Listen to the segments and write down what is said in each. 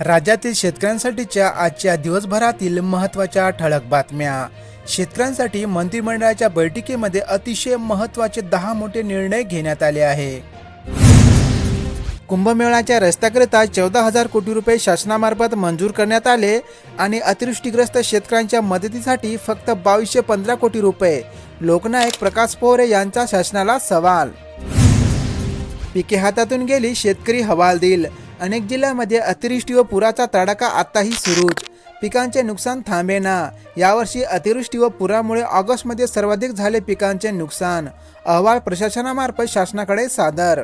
राज्यातील शेतकऱ्यांसाठीच्या आजच्या दिवसभरातील महत्त्वाच्या ठळक बातम्या. शेतकऱ्यांसाठी मंत्रिमंडळाच्या बैठकीमध्ये अतिशय महत्त्वाचे दहा मोठे निर्णय घेण्यात आले आहे. कुंभमेळाच्या रस्त्याकरिता चौदा हजार कोटी रुपये शासनामार्फत मंजूर करण्यात आले आणि अतिवृष्टीग्रस्त शेतकऱ्यांच्या मदतीसाठी फक्त बावीसशे पंधरा कोटी रुपये. लोकनायक प्रकाश पोहरे यांचा शासनाला सवाल. पिके हातातून गेली शेतकरी हवालदिल. अनेक जिल्ह्यांमध्ये अतिवृष्टी व पुराचा तडाखा आताही सुरूच. पिकांचे नुकसान थांबेना. यावर्षी अतिवृष्टी व पुरामुळे ऑगस्टमध्ये सर्वाधिक झाले पिकांचे नुकसान. अहवाल प्रशासनामार्फत शासनाकडे सादर.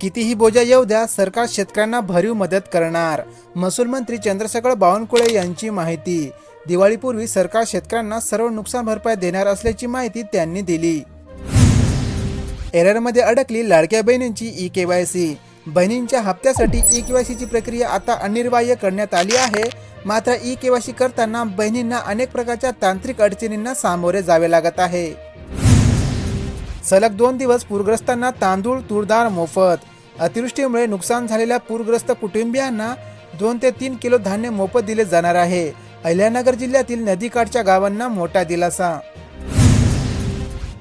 कितीही बोजा येऊ द्या सरकार शेतकऱ्यांना भरीव मदत करणार. महसूल मंत्री चंद्रशेखर बावनकुळे यांची माहिती. दिवाळीपूर्वी सरकार शेतकऱ्यांना सर्व नुकसान भरपाई देणार असल्याची माहिती त्यांनी दिली. एररमध्ये अडकली लाडक्या बहिणींची ई के वाय सी. बहिणींच्या हप्त्यासाठी ई केवायसीची प्रक्रिया आता अनिर्वाह्य करण्यात आली आहे. मात्र ई केवायसी करताना बहिणींना अनेक प्रकारच्या तांत्रिक अडचणींना सामोरे जावे लागत आहे. सलग दोन दिवस पूरग्रस्तांना तांदूळ तूरदार मोफत. अतिवृष्टीमुळे नुकसान झालेल्या पूरग्रस्त कुटुंबियांना दोन ते तीन किलो धान्य मोफत दिले जाणार आहे. अहिल्यानगर जिल्ह्यातील नदीकाठच्या गावांना मोठा दिलासा.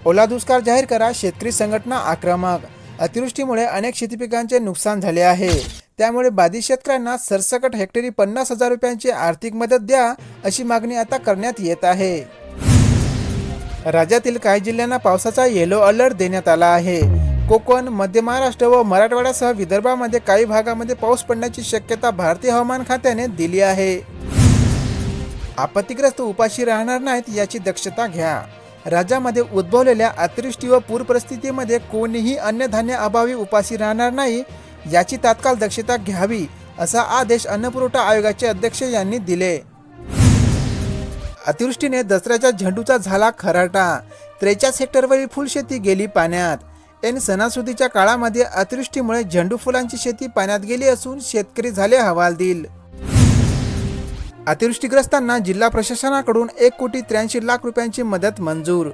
ओला दुष्काळ जाहीर करा शेतकरी संघटना आक्रमक अतिवृष्टीमुळे अनेक शेतीपिकांचे नुकसान झाले आहे. त्यामुळे बाधित शेतकऱ्यांना सरसकट हेक्टरी पन्नास हजार रुपयांची आर्थिक मदत द्या अशी मागणी आता करण्यात येत आहे. राज्यातील काही जिल्ह्यांना पावसाचा येलो अलर्ट देण्यात आला आहे. कोकण मध्य महाराष्ट्र व मराठवाड्यासह विदर्भामध्ये काही भागामध्ये पाऊस पडण्याची शक्यता भारतीय हवामान खात्याने दिली आहे. आपत्तीग्रस्त उपाशी राहणार नाहीत याची दक्षता घ्या. राज्यामध्ये उद्भवलेल्या अतिवृष्टी व पूर परिस्थितीमध्ये कोणीही अन्नधान्य अभावी उपाशी राहणार नाही याची तात्काळ दक्षता घ्यावी असा आदेश अन्नपुरवठा आयोगाचे अध्यक्ष यांनी दिले. अतिवृष्टीने दसऱ्याच्या झेंडूचा झाला खराटा. त्रेचाळीस हेक्टरवरील फुलशेती गेली पाण्यात. एन सणासुदीच्या काळामध्ये अतिवृष्टीमुळे झेंडू फुलांची शेती पाण्यात गेली असून शेतकरी झाले हवालदिल. अतिवृष्टीग्रस्तांना जिल्हा प्रशासनाकडून एक कोटी त्र्याऐंशी लाख रुपयांची मदत मंजूर.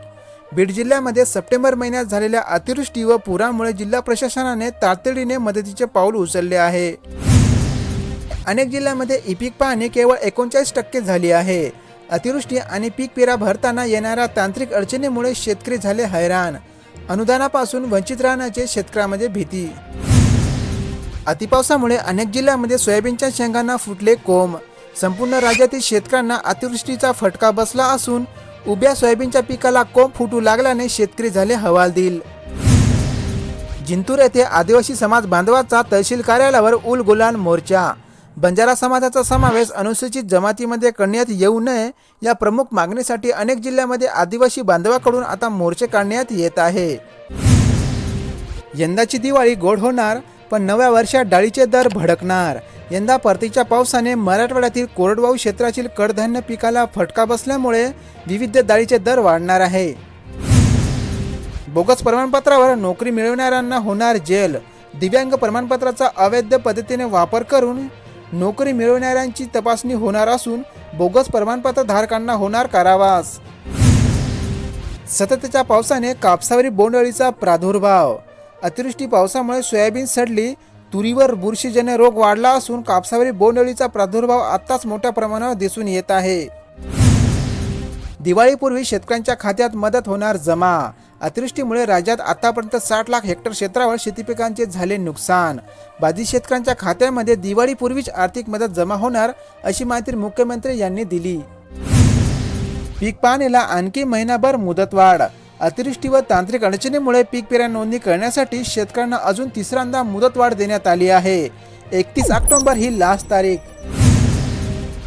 बीड जिल्ह्यामध्ये सप्टेंबर महिन्यात झालेल्या अतिवृष्टी व पुरामुळे जिल्हा प्रशासनाने तातडीने मदतीचे पाऊल उचलले आहे. अनेक जिल्ह्यांमध्ये ई पीक पाहणी केवळ एकोणचाळीस टक्के झाली आहे. अतिवृष्टी आणि पीक पेरा भरताना येणाऱ्या तांत्रिक अडचणीमुळे शेतकरी झाले हैराण. अनुदानापासून वंचित राहण्याचे शेतकऱ्यामध्ये भीती. अतिपावसामुळे अनेक जिल्ह्यांमध्ये सोयाबीनच्या शेंगांना फुटले कोंब. संपूर्ण राज्यातील शेतकऱ्यांना अतिवृष्टीचा फटका बसला असून उभ्या सोयाबीनच्या पिकाला कोंब फुटू लागल्याने शेतकरी झाले हवालदिल. जिंतूर येथे आदिवासी समाज बांधवाचा तहसील कार्यालयावर उल गुलान मोर्चा. बंजारा समाजाचा समावेश अनुसूचित जमातीमध्ये करण्यात येऊ नये या प्रमुख मागणीसाठी अनेक जिल्ह्यामध्ये आदिवासी बांधवाकडून आता मोर्चे काढण्यात येत आहे. यंदाची दिवाळी गोड होणार पण नव्या वर्षात डाळीचे दर भडकणार. यंदा परतीच्या पावसाने मराठवाड्यातील कोरडवाहू क्षेत्रातील कडधान्य पिकाला फटका बसल्यामुळे विविध डाळीचे दर वाढणार आहे. बोगस प्रमाणपत्रावर नोकरी मिळवणाऱ्यांना होणार जेल. दिव्यांग प्रमाणपत्राचा अवैध पद्धतीने वापर करून नोकरी मिळवणाऱ्यांची तपासणी होणार असून बोगस प्रमाणपत्र धारकांना होणार कारावास. सततच्या पावसाने कापसावरील बोंडअळीचा प्रादुर्भाव. अतिवृष्टी पावसामुळे सोयाबीन सडली तुरीवर बुरशीजन्य रोग वाढला असून कापसावरील बोंडअळीचा प्रादुर्भाव आत्ताच मोठ्या प्रमाणावर दिसून येत आहे. दिवाळीपूर्वी शेतकऱ्यांच्या खात्यात मदत होणार जमा. अतिवृष्टीमुळे राज्यात आतापर्यंत साठ लाख हेक्टर क्षेत्रावर शेतीपिकांचे झाले नुकसान. बाधित शेतकऱ्यांच्या खात्यामध्ये दिवाळीपूर्वीच आर्थिक मदत जमा होणार अशी माहिती मुख्यमंत्री यांनी दिली. पीक पाहणीला आणखी महिनाभर मुदतवाढ. अतिवृष्टी व तांत्रिक अडचणीमुळे पीक पेरा नोंदणी करण्यासाठी शेतकऱ्यांना अजून तिसऱ्यांदा मुदतवाढ देण्यात आली आहे. एकतीस ऑक्टोबर ही लास्ट तारीख.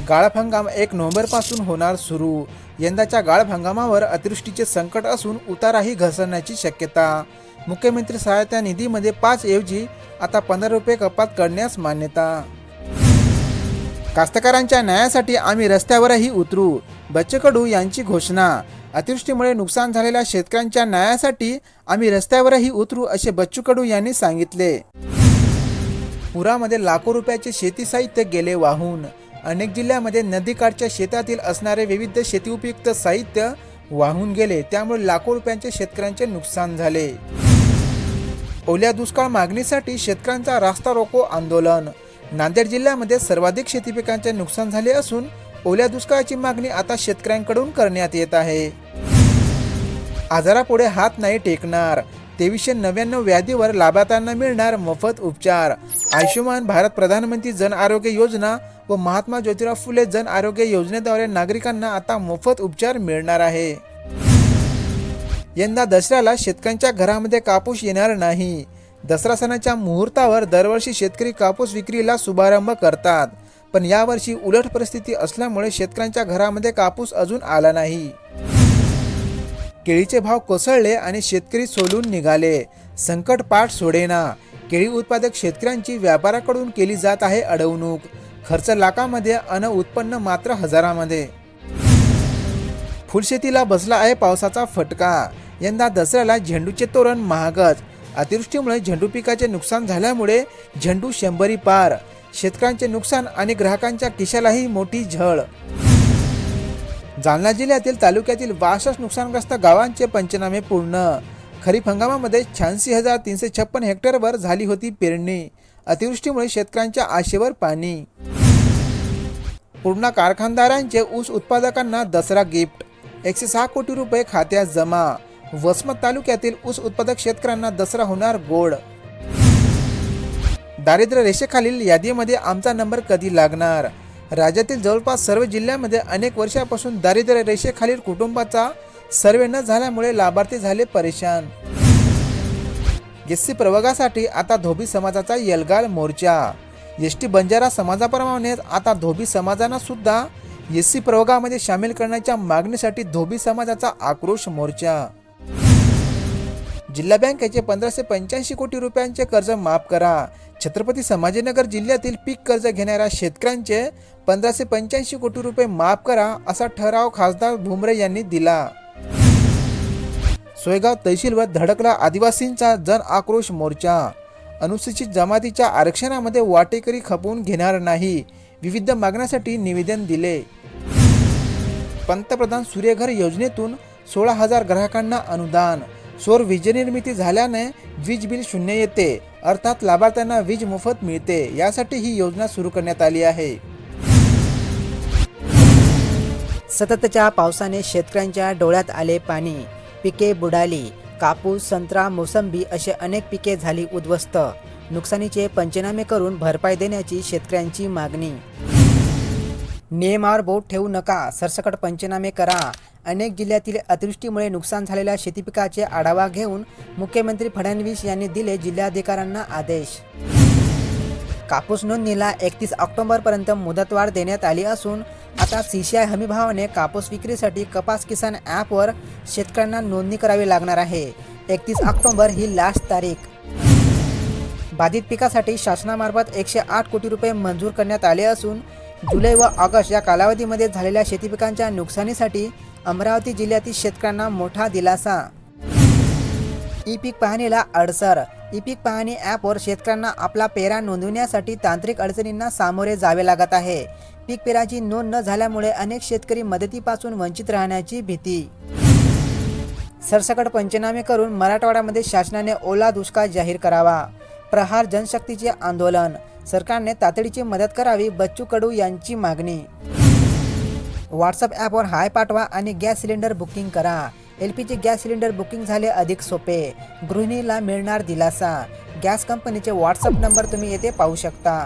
गाळप हंगाम एक नोव्हेंबरपासून होणार सुरू. यंदाच्या गाळप हंगामावर अतिवृष्टीचे संकट असून उताराही घसरण्याची शक्यता. मुख्यमंत्री सहायता निधीमध्ये पाच ऐवजी आता पंधरा रुपये कपात करण्यास मान्यता. कास्तकारांच्या न्यायासाठी आम्ही रस्त्यावरही उतरू. बच्चकडू यांची घोषणा. अतिवृष्टीमुळे नुकसान झालेल्या शेतकऱ्यांच्या न्यायासाठी आम्ही रस्त्यावरही उतरू असे बच्चू कडू यांनी सांगितले. पुरामध्ये लाखो रुपयाचे शेती साहित्य गेले वाहून. अनेक जिल्ह्यामध्ये नदीकाठच्या शेतातील असणारे विविध शेती उपयुक्त साहित्य वाहून गेले. त्यामुळे लाखो रुपयांचे शेतकऱ्यांचे नुकसान झाले. ओल्या दुष्काळ मागणीसाठी शेतकऱ्यांचा रास्ता रोको आंदोलन. नांदेड जिल्ह्यामध्ये सर्वाधिक शेती पिकांचे नुकसान झाले असून ओल्या दुष्काळाची मागणी आता शेतकऱ्यांकडून करण्यात येत आहे. आजारापुढे हात नाही टेकणार. तेवीसशे नव्याण्णव व्याधीवर लाभार्थ्यांना मिळणार मोफत उपचार. आयुष्यमान भारत प्रधानमंत्री जन आरोग्य योजना व महात्मा ज्योतिराव फुले जन आरोग्य योजनेद्वारे नागरिकांना आता मोफत उपचार मिळणार आहे. यंदा दसऱ्याला शेतकऱ्यांच्या घरामध्ये कापूस येणार नाही. दसरा सणाच्या मुहूर्तावर दरवर्षी शेतकरी कापूस विक्रीला शुभारंभ करतात. पण यावर्षी उलट परिस्थिती असल्यामुळे शेतकऱ्यांच्या घरामध्ये कापूस अजून आला नाही. केळीचे भाव कोसळले आणि शेतकरी सोलून निघाले. संकट पाठ सोडेना. केळी उत्पादक शेतकऱ्यांची व्यापाराकडून केली जात आहे अडवणूक. खर्च लाखामध्ये अन उत्पन्न मात्र हजारामध्ये. फुलशेतीला बसला आहे पावसाचा फटका. यंदा दसऱ्याला झेंडूचे तोरण महागच. अतिवृष्टीमुळे झेंडू पिकाचे नुकसान झाल्यामुळे झेंडू शंभरी पार. शेतकऱ्यांचे नुकसान आणि ग्राहकांच्या खिशालाही मोठी झळ. जालना जिल्ह्यातील तालुक्यातील बासष्ट नुकसानग्रस्त गावांचे पंचनामे पूर्ण. खरीप हंगामामध्ये शहाऐंशी हजार तीनशे छप्पन हेक्टरवर झाली होती पेरणी. अतिवृष्टीमुळे शेतकऱ्यांच्या आशेवर पाणी. पूर्ण कारखानदारांचे ऊस उत्पादकांना दसरा गिफ्ट. एकशे सहा कोटी रुपये खात्यात जमा. वसमत तालुक्यातील ऊस उत्पादक शेतकऱ्यांना दसरा होणार गोड. दारिद्र्य रेषेखालील यादीमध्ये आमचा नंबर कधी लागणार? राज्यातील जवळपास सर्व जिल्ह्यामध्ये अनेक वर्षापासून दारिद्र्य रेषेखालील कुटुंबाचा सर्वे न झाल्यामुळे लाभार्थी झाले परेशान. एससी प्रवर्गासाठी आता धोबी समाजाचा यलगाल मोर्चा. एस टी बंजारा समाजाप्रमाणेच आता धोबी समाजांना सुद्धा एस सी प्रवर्गामध्ये सामील करण्याच्या मागणीसाठी धोबी समाजाचा आक्रोश मोर्चा. जिल्हा बँकेचे पंधराशे पंच्याऐंशी कोटी रुपयांचे कर्ज माफ करा. छत्रपती संभाजीनगर जिल्ह्यातील पीक कर्ज घेणाऱ्या शेतकऱ्यांचे पंधराशे पंच्याऐंशी कोटी रुपये माफ करा असा ठराव खासदार भुमरे यांनी दिला. सोयगाव तहसीलवर धडकला आदिवासींचा जन आक्रोश मोर्चा. अनुसूचित जमातीच्या आरक्षणामध्ये वाटेकरी खपवून घेणार नाही. विविध मागण्यासाठी निवेदन दिले. पंतप्रधान सूर्यघर योजनेतून सोळा हजार ग्राहकांना अनुदान. सौर वीजनिर्मिती झाल्याने वीज बिल शून्य येते. अर्थात लाभार्थ्यांना वीज मोफत मिळते. यासाठी ही योजना सुरू करण्यात आली आहे. सततच्या पावसाने शेतकऱ्यांच्या डोळ्यात आले पाणी. पिके बुडाली. कापूस संत्रा मोसंबी असे अनेक पिके झाली उद्ध्वस्त. नुकसानीचे पंचनामे करून भरपाई देण्याची शेतकऱ्यांची मागणी. नियमावर बोट ठेवू नका. सरसकट पंचनामे करा. अनेक जिल्ह्यातील अतिवृष्टीमुळे नुकसान झालेल्या शेतीपिकाचे आढावा घेऊन मुख्यमंत्री फडणवीस यांनी दिले जिल्हाधिकाऱ्यांना आदेश. कापूस नोंदणीला एकतीस ऑक्टोबरपर्यंत मुदतवाढ देण्यात आली असून आता सीसीआय हमीभावाने कापूस विक्रीसाठी कपास किसान ॲपवर शेतकऱ्यांना नोंदणी करावी लागणार आहे. एकतीस ऑक्टोबर ही लास्ट तारीख. बाधित पिकासाठी शासनामार्फत एकशे आठ कोटी रुपये मंजूर करण्यात आले असून जुलै व ऑगस्ट या कालावधीमध्ये झालेल्या शेतीपिकांच्या नुकसानीसाठी अमरावती जिल्ह्यातील शेतकऱ्यांना मोठा दिलासा. ई पीक पाहणीला अडसर. ई पीक पाहणी ॲपवर शेतकऱ्यांना आपला पेरा नोंदवण्यासाठी तांत्रिक अडचणींना सामोरे जावे लागत आहे. पीक पेराची नोंद न झाल्यामुळे अनेक शेतकरी मदतीपासून वंचित राहण्याची भीती. सरसकट पंचनामे करून मराठवाड्यामध्ये शासनाने ओला दुष्काळ जाहीर करावा. प्रहार जनशक्तीचे आंदोलन. सरकारने तातडीची मदत करावी बच्चू कडू यांची मागणी. व्हॉट्सअप ॲपवर हाय पाठवा आणि गॅस सिलेंडर बुकिंग करा. L P G gas cylinder booking झाले अधिक सोपे. गृहिणीला मिळणार दिलासा. गॅस कंपनीचे व्हॉट्सअप नंबर तुम्ही येथे पाहू शकता.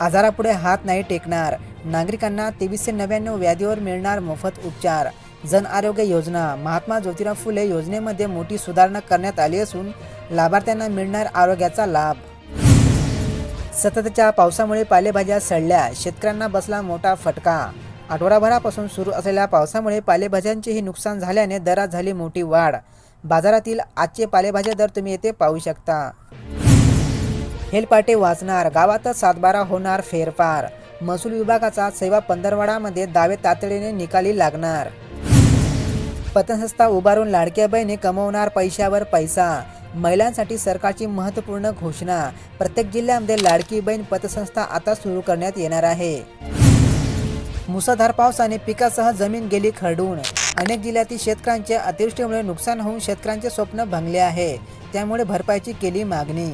आजारापुढे हात नाही टेकणार. नागरिकांना तेवीसशे नव्याण्णव व्याधीवर मिळणार मोफत उपचार. जन आरोग्य योजना. महात्मा ज्योतिराव फुले योजनेमध्ये मोठी सुधारणा करण्यात आली असून लाभार्थ्यांना मिळणार आरोग्याचा लाभ. सततच्या पावसामुळे पालेभाज्या सडल्या. शेतकऱ्यांना बसला मोठा फटका. आठवडाभरापासून सुरू असलेल्या पावसामुळे पालेभाज्यांचेही नुकसान झाल्याने दरात झाली मोठी वाढ. बाजारातील आजचे पालेभाज्या दर तुम्ही येथे पाहू शकता. हेलपाटे वाचणार गावातच सातबारा होणार फेरफार. महसूल विभागाचा सेवा पंधरवाडामध्ये दावे तातडीने निकाली लागणार. पतसंस्था उभारून लाडक्या बहिणी कमवणार पैशावर पैसा. महिलांसाठी सरकारची महत्त्वपूर्ण घोषणा. प्रत्येक जिल्ह्यामध्ये लाडकी बहीण पतसंस्था आता सुरू करण्यात येणार आहे. मुसळधार पावसाने पिकासह जमीन गेली खरडून. अनेक जिल्ह्यातील शेतकऱ्यांचे अतिवृष्टीमुळे नुकसान होऊन शेतकऱ्यांचे स्वप्न भंगले आहे. त्यामुळे भरपाईची केली मागणी.